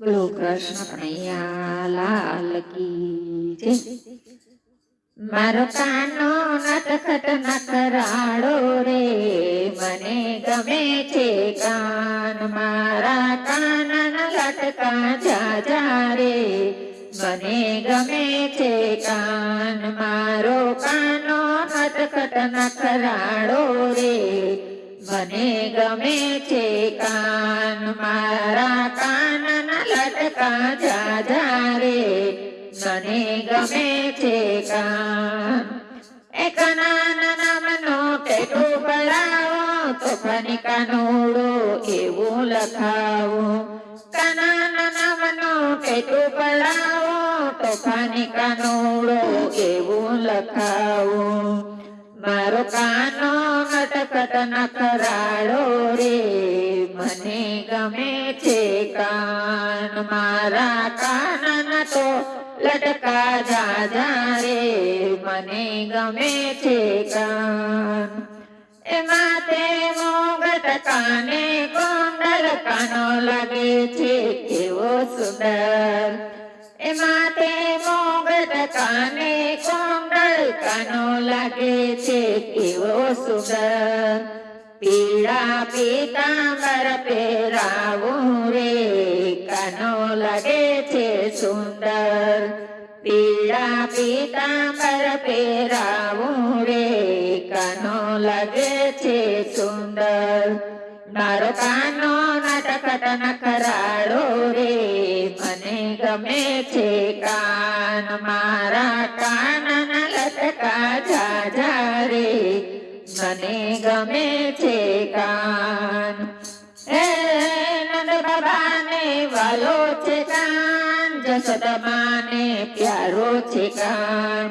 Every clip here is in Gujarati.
બોલો કૃષ્ણ કનૈયા લાલ કી જય મારો કાનો નટખટ નખરાળો રે મને ગમે છે કાન મારા કાનના લટકા જાજા રે મને ગમે છે કાન મારો કાનો નટખટ નખરાળો રે મને ગમે છે કાન મારા કાનના લટકા જાજા રે મને ગમે છે કાન એ કાના નામનો ટેટુ પડાવો તો ફની કાનોડો એવું લખાવો કાના નામનો ટેટુ પડાવો તો ફની કાનોડો એવું લખાવો મારો કાનો કઢપત ન કરાડો રે, મને ગમે છે કાન. મારા કાનના તો લટકા જાજા રે, મને ગમે છે કાન. એ માતે મોગટ કાને કોંડલ કાનો લાગે છે, કેવો સુંદર. એ માતે મોગટ કાને કાનો લાગે છે કેવો સુંદર. પીળા પીતાંબર પહેરાવું રે, કાનો લાગે છે સુંદર. પીળા પીતાંબર પહેરાવું રે, કાનો લાગે છે સુંદર. મારો કાનો નાટકટ કરાડો રે, મને ગમે છે કાન. મારા કાનના મને ગમે છે કાન. એ નંદ બાબાને વાલો છે કાન જસોદમાને પ્યારો છે કાન.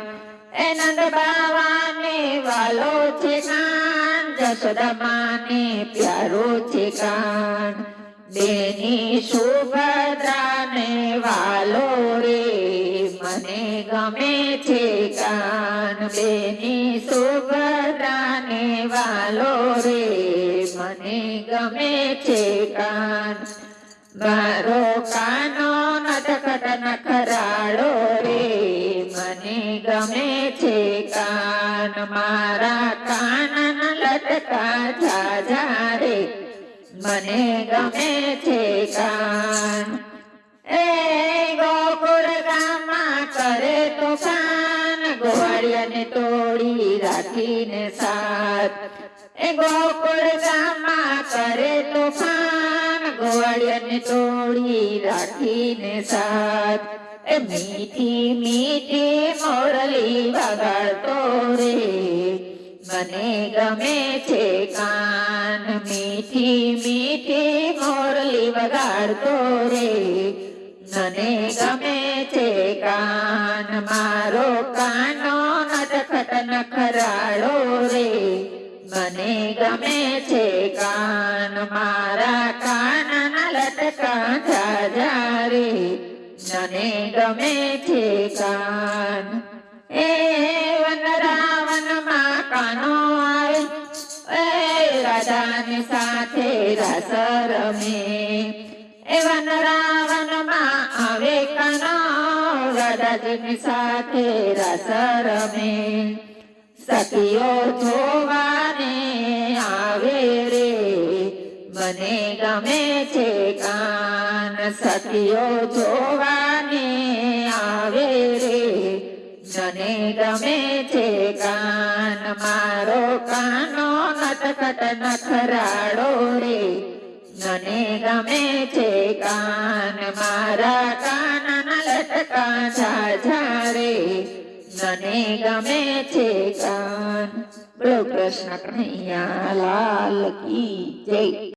એ નંદ બાબાને વાલો છે કાન જસોદમાને પ્યારો છે કાન. બેની સુભદ્રાને વાલો રે, મને ગમે છે કાન. બેની સુભદ્રાને વાલો રે, મને ગમે છે કાન. મારો કાનો નટકટ નખરાળો રે, મને ગમે છે કાન. મારા કાનના લટકા જાજા રે, મને ગમે છે કાન. એ રાખીને સાથ એ ગોકુળ ગામમાં કરે તોફાન, ગોવાળિયાને તોડી રાખીને સાથ એ મીઠી મીઠી મોરલી વગાડતો રે. મને ગમે છે કાન, મીઠી મીઠી મોરલી વગાડતો રે. મને ગમે છે કાન, મારો કાનો નખરાળો રે. મને ગમે છે કાન, મારા કાનના લટકા જાજા રે મને ગમે છે કાન. એ વન રાવણમાં કાનો આવે એ રાધાની સાથે રસ રમે એ વન રાવણમાં આવે કાનો. રાજાજીની સાથે રસ રમે સખીઓ જોવાને આવે રે. મને ગમે છે કાન સખીઓ જોવાને આવે રે. મને ગમે છે કાન મારો કાનો નટખટ નખરાડો રે. મને ગમે છે કાન મારા કાન લટકા ઝાઝા મને ગમે છે કાન બોલો કૃષ્ણ કનૈયા લાલ કી જય.